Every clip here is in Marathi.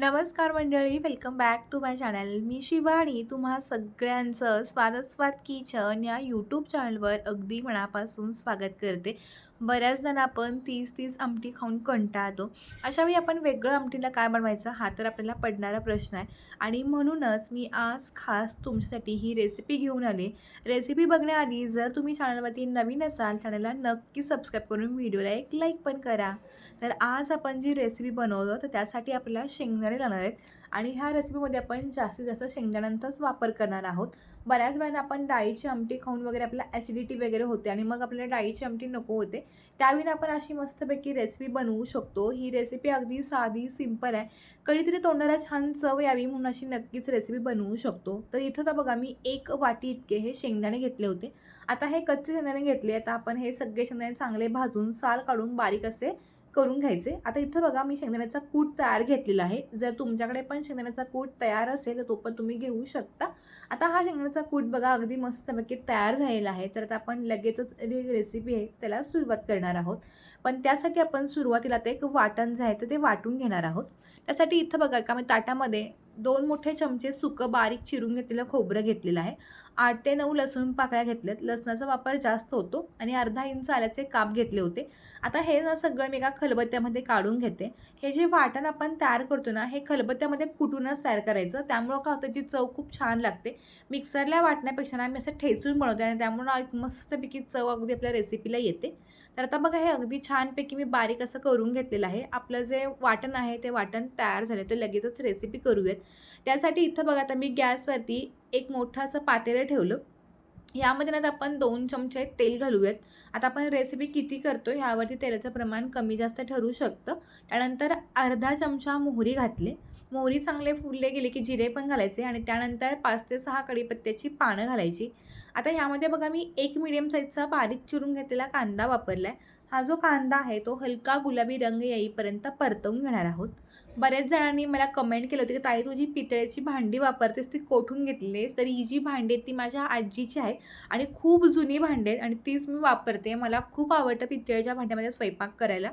नमस्कार मंडळी welcome back to my channel मी शिवानी तुम्हा सगळ्यांचं स्वादस्वाद किचन या यूट्यूब चॅनलवर अगदी मनापासून स्वागत करते. बऱ्याच जण आपण तीस तीस आमटी खाऊन कंटाळतो. अशावेळी आपण वेगळं आमटीला काय बनवायचं हा तर आपल्याला पडणारा प्रश्न आहे. आणि म्हणूनच मी आज खास तुमच्यासाठी ही रेसिपी घेऊन आले. रेसिपी बघण्याआधी जर तुम्ही चॅनलवरती नवीन असाल चॅनलला नक्की सबस्क्राईब करून व्हिडिओला एक लाईक पण करा. तर आज आपण जी रेसिपी बनवतो तर त्यासाठी आपल्याला शेंगदाणे लागणार आहेत. आणि ह्या रेसिपीमध्ये आपण जास्तीत जास्त शेंगदाण्यांचाच वापर करणार आहोत. बऱ्याच वेळानं आपण डाळीची आमटी खाऊन वगैरे आपल्याला ॲसिडिटी वगैरे होते आणि मग आपल्याला डाळीची आमटी नको होते. त्यावेळी आपण अशी मस्तपैकी रेसिपी बनवू शकतो. ही रेसिपी अगदी साधी सिंपल आहे. कधीतरी तोंडाला छान चव यावी म्हणून अशी नक्कीच रेसिपी बनवू शकतो. तर इथं तर बघा मी एक वाटी इतके हे शेंगदाणे घेतले होते. आता हे कच्चे शेंगदाणे घेतले आता आपण हे सगळे शेंगदाणे चांगले भाजून साल काढून बारीक असे करून घ्यायचे. आता इथं बघा मी शेंगदाण्याचा कूट तयार घेतलेला आहे. जर तुमच्याकडे पण शेंगदाण्याचा कूट तयार असेल तर तो पण तुम्ही घेऊ शकता. आता हा शेंगदाण्याचा कूट बघा अगदी मस्तपैकी तयार झालेला आहे. तर आता आपण लगेचच जी रेसिपी आहे त्याला सुरुवात करणार आहोत. पण त्यासाठी आपण सुरुवातीला ते एक वाटण जे आहे तर ते वाटून घेणार आहोत. त्यासाठी इथं बघा का मी ताटामध्ये दोन मोठे चमचे सुकं बारीक चिरून घेतलेलं खोबरं घेतलेलं आहे. आठ ते नऊ लसूण पाकळ्या घेतल्यात. लसणाचा वापर जास्त होतो आणि अर्धा इंच आल्याचे काप घेतले होते. आता हे ना सगळं मी एका खलबत्त्यामध्ये काढून घेते. हे जे वाटण आपण तयार करतो ना हे खलबत्त्यामध्ये कुटूनच तयार करायचं. त्यामुळं का होतं जी चव खूप छान लागते. मिक्सरला वाटण्यापेक्षा ना मी असं ठेचून बनवते आणि त्यामुळं एक मस्तपैकी चव अगदी आपल्या रेसिपीला येते. तर आता बघा हे अगदी छानपैकी मी बारीक असं करून घेतलेलं आहे. आपलं जे वाटण आहे ते वाटण तयार झाले तर लगेचच रेसिपी करूयात. त्यासाठी इथं बघा आता मी गॅसवरती एक मोठं असं पातेलं ठेवलं. यामध्ये ना आपण दोन चमचे तेल घालूयात. आता आपण रेसिपी किती करतो ह्यावरती तेलाचं प्रमाण कमी जास्त ठरू शकतं. त्यानंतर अर्धा चमचा मोहरी घातले. मोहरी चांगले फुलले गेले की जिरे पण घालायचे आणि त्यानंतर पाच ते सहा कढीपत्त्याची पानं घालायची. आता यामध्ये बघा मी एक मिडियम साईजचा बारीक चिरून घेतलेला कांदा वापरला आहे हा जो कांदा आहे तो हलका गुलाबी रंग येईपर्यंत परतवून घेणार आहोत. बऱ्याच जणांनी मला कमेंट केलं होती की ताई तुझी पितळेची भांडी वापरतेस ती कोठून घेतलीस? तर ही जी भांडी आहेत ती माझ्या आजीची आहे आणि खूप जुनी भांडी आहेत आणि तीच मी वापरते. मला खूप आवडतं पितळेच्या भांड्यामध्ये स्वयंपाक करायला.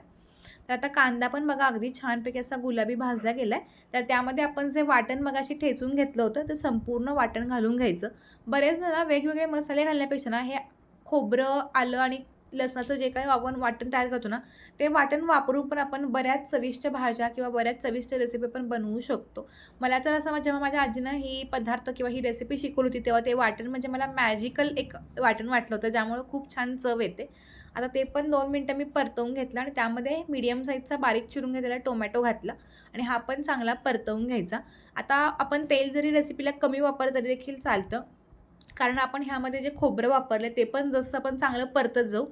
तर आता कांदा पण बघा अगदी छानपैकी असा गुलाबी भाजला गेला आहे तर त्यामध्ये आपण जे वाटण मगाशी ठेचून घेतलं होतं ते संपूर्ण वाटण घालून घ्यायचं. बरेच जण वेगवेगळे मसाले घालण्यापेक्षा ना हे खोबरं आलं आणि लसणाचं जे काही आपण वाटण तयार करतो ना ते वाटण वापरून पण आपण बऱ्याच चविष्ट भाज्या किंवा बऱ्याच चविष्ट रेसिपी पण बनवू शकतो. मला तर असं जेव्हा माझ्या आजीनं ही पदार्थ किंवा ही रेसिपी शिकवली होती तेव्हा ते वाटण म्हणजे मला मॅजिकल एक वाटण वाटलं होतं ज्यामुळं खूप छान चव येते. आता ते पण दोन मिनटं मी परतवून घेतलं आणि त्यामध्ये मीडियम साईजचा बारीक चिरून घेतलेला टोमॅटो घातला आणि हा पण चांगला परतवून घ्यायचा. आता आपण तेल जरी रेसिपीला कमी वापर तरी देखील चालतं. कारण आपण ह्यामध्ये जे खोबरं वापरलं ते पण जसं आपण चांगलं परतत जाऊ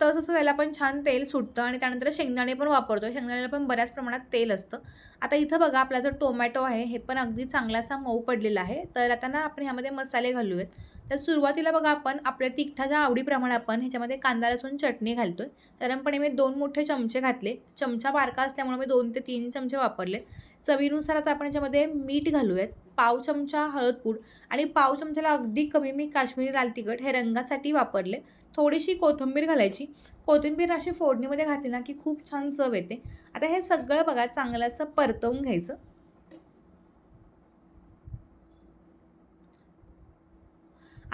तसं त्याला पण छान तेल सुटतं आणि त्यानंतर शेंगदाणे पण वापरतो. शेंगदाण्याला पण बऱ्याच प्रमाणात तेल असतं. आता इथं बघा आपला जो टोमॅटो आहे हे पण अगदी चांगलासा मऊ पडलेला आहे. तर आता ना आपण ह्यामध्ये मसाले घालूयात. तर सुरुवातीला बघा आपण आपल्या तिखटाच्या आवडीप्रमाणे आपण ह्याच्यामध्ये कांदा लसूण चटणी घालतो आहे साधारणपणे मी दोन मोठे चमचे घातले. चमचा बारका असल्यामुळे मी दोन ते तीन चमचे वापरले. चवीनुसार आता आपण याच्यामध्ये मीठ घालूयात. पाव चमचा हळदपूड आणि पाव चमच्याला अगदी कमी मी काश्मीरी लाल तिखट हे रंगासाठी वापरले. थोडीशी कोथिंबीर घालायची. कोथिंबीर अशी फोडणीमध्ये घातली ना की खूप छान चव येते. आता हे सगळं बघा चांगलं असं परतवून घ्यायचं.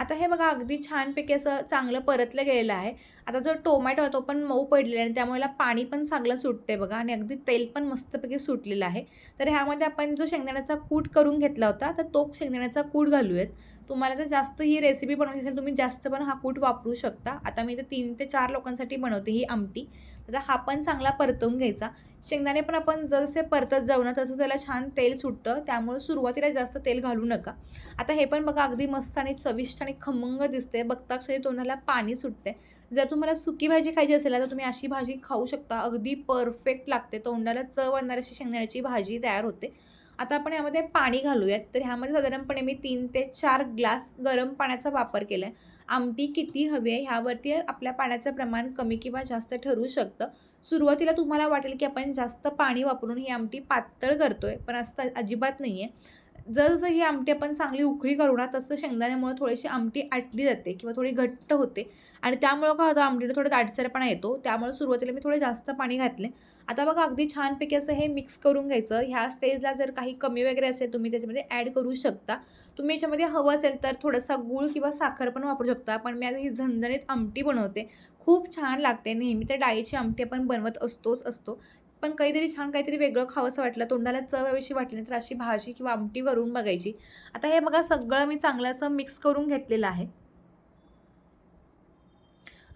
आता हे बघा अगदी छानपैकी असं चांगलं परतलं गेलेलं आहे. आता जो टोमॅटो आहे तो पण मऊ पडलेला आहे आणि त्यामुळे पाणी पण चांगलं सुटते बघा आणि अगदी तेल पण मस्तपैकी सुटलेलं आहे. तर ह्यामध्ये आपण जो शेंगदाण्याचा कूट करून घेतला होता तर तो शेंगदाण्याचा कूट घालूयात. तुम्हाला जर जास्त ही रेसिपी बनवायची असेल तुम्ही जास्त पण हा कूट वापरू शकता. आता मी तर तीन ते चार लोकांसाठी बनवते ही आमटी. त्याचा हा पण चांगला परतवून घ्यायचा. शेंगदाणे पण आपण जसे परतत जाऊ ना तसं त्याला छान तेल सुटतं. त्यामुळे सुरुवातीला जास्त तेल घालू नका. आता हे पण बघा अगदी मस्त आणि चविष्ट आणि खमंग दिसते बघता क्षणी तोंडाला पाणी सुटते जर तुम्हाला सुकी भाजी खायची असेल तर तुम्ही अशी भाजी खाऊ शकता. अगदी परफेक्ट लागते. तोंडाला चव आणणार अशी शेंगदाण्याची भाजी तयार होते. आता आपण यामध्ये पाणी घालूयात. तर ह्यामध्ये साधारणपणे मी तीन ते चार ग्लास गरम पाण्याचा वापर केला आहे आमटी किती हवी आहे ह्यावरती आपल्या पाण्याचं प्रमाण कमी किंवा जास्त ठरू शकतं. सुरुवातीला तुम्हाला वाटेल की आपण जास्त पाणी वापरून ही आमटी पातळ करतो आहे पण असं अजिबात नाही आहे जसं ही आमटी आपण चांगली उकळी करू ना तसं शेंगदाण्यामुळे थोडीशी आमटी आटली जाते किंवा थोडी घट्ट होते. आणि त्यामुळं काय होतं आमटीला थोडं दाटसरपणा येतो. त्यामुळे सुरुवातीला मी थोडे जास्त पाणी घातले. आता बघा अगदी छानपैकी असं हे मिक्स करून घ्यायचं. ह्या स्टेजला जर काही कमी वगैरे असेल तुम्ही त्याच्यामध्ये ॲड करू शकता. तुम्ही याच्यामध्ये हवं असेल तर थोडासा गूळ किंवा साखर पण वापरू शकता. पण मी आता ही झणझणीत आमटी बनवते. खूप छान लागते. नेहमी तर डाळीची आमटी आपण बनवत असतोच असतो. पण काहीतरी छान काहीतरी वेगळं खावंसं वाटलं. तोंडाला चव याविषयी वाटली नाही तर अशी भाजी किंवा आमटी वरून बघायची. आता हे बघा सगळं मी चांगलं असं मिक्स करून घेतलेलं आहे.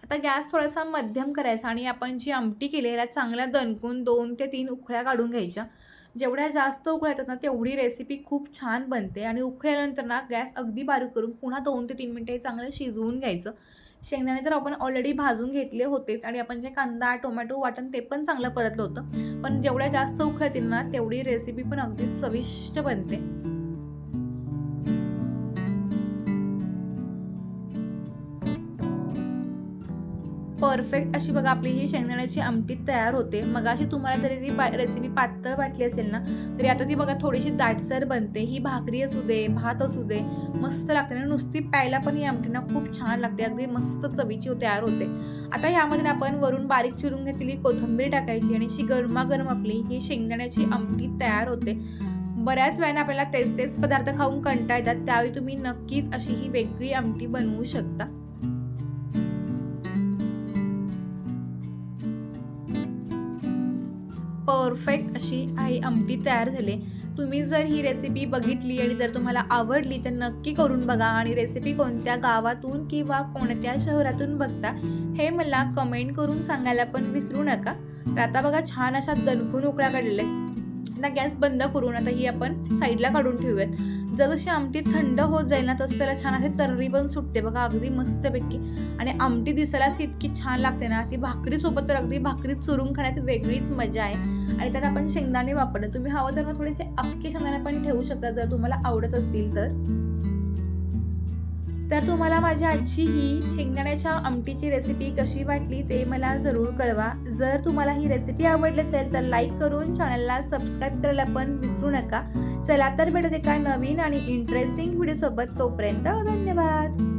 आता गॅस थोडासा मध्यम करायचा आणि आपण जी आमटी केली याला चांगल्या दणकून दोन ते तीन उकळ्या काढून घ्यायच्या. जेवढ्या जास्त उकळ्या येतात ना तेवढी रेसिपी खूप छान बनते आणि उकळल्यानंतर ना गॅस अगदी बारीक करून पुन्हा दोन ते तीन मिनटं हे चांगलं शिजवून घ्यायचं. शेंगदाणे तर आपण ऑलरेडी भाजून घेतले होतेच आणि आपण जे कांदा टोमॅटो वाटण ते पण चांगलं परतलं होतं. पण जेवढ्या जास्त उखळतील ना तेवढी रेसिपी पण अगदी चविष्ट बनते. परफेक्ट अशी बघा आपली ही शेंगदाण्याची आमटी तयार होते. मग अशी तुम्हाला जरी ती रेसिपी पातळ वाटली असेल ना तरी आता ती बघा थोडीशी दाटसर बनते. ही भाकरी असू दे भात असू दे मस्त लागते. आणि नुसती प्यायला पण ही आमटी ना खूप छान लागते. अगदी मस्त चवीची तयार होते. आता ह्यामध्ये आपण वरून बारीक चिरून घेतलेली कोथिंबीर टाकायची आणि अशी गरमागरम आपली ही शेंगदाण्याची आमटी तयार होते. बऱ्याच वेळाने आपल्याला तेच तेच पदार्थ खाऊन कंटा येतात. त्यावेळी तुम्ही नक्कीच अशी ही वेगळी आमटी बनवू शकता. परफेक्ट अशी आई आमटी तयार झाली. तुम्ही जर ही रेसिपी बघितली आणि जर तुम्हाला आवडली तर नक्की करून बघा. आणि रेसिपी कोणत्या गावातून किंवा कोणत्या शहरातून बघता हे मला कमेंट करून सांगायला पण विसरू नका. तर आता बघा छान अशा दणकून उकळ्या काढलेल्या आहेत. आता गॅस बंद करून आता ही आपण साईडला काढून ठेवूयात. जसं आमटी थंड होत जाईल ना तसं त्याला छान असे तर्री पण सुटते बघा अगदी मस्तपैकी. आणि आमटी दिसायलाच इतकी छान लागते ना ती भाकरीसोबत तर अगदी भाकरी चुरून खाण्यात वेगळीच मजा आहे. आणि त्यात आपण शेंगदाणे वापरतो तुम्ही हवं तर मग थोडेसे अख्खे शेंगदाणे पण ठेवू शकता जर तुम्हाला आवडत असतील तर. तर तुम्हाला माझ्या आजची ही शेंगदाण्याच्या आमटीची रेसिपी कशी वाटली ते मला जरूर कळवा. जर तुम्हाला ही रेसिपी आवडली असेल तर लाईक करून चॅनलला सबस्क्राईब करायला पण विसरू नका. चला तर भेटत एका नवीन आणि इंटरेस्टिंग व्हिडिओसोबत तोपर्यंत धन्यवाद.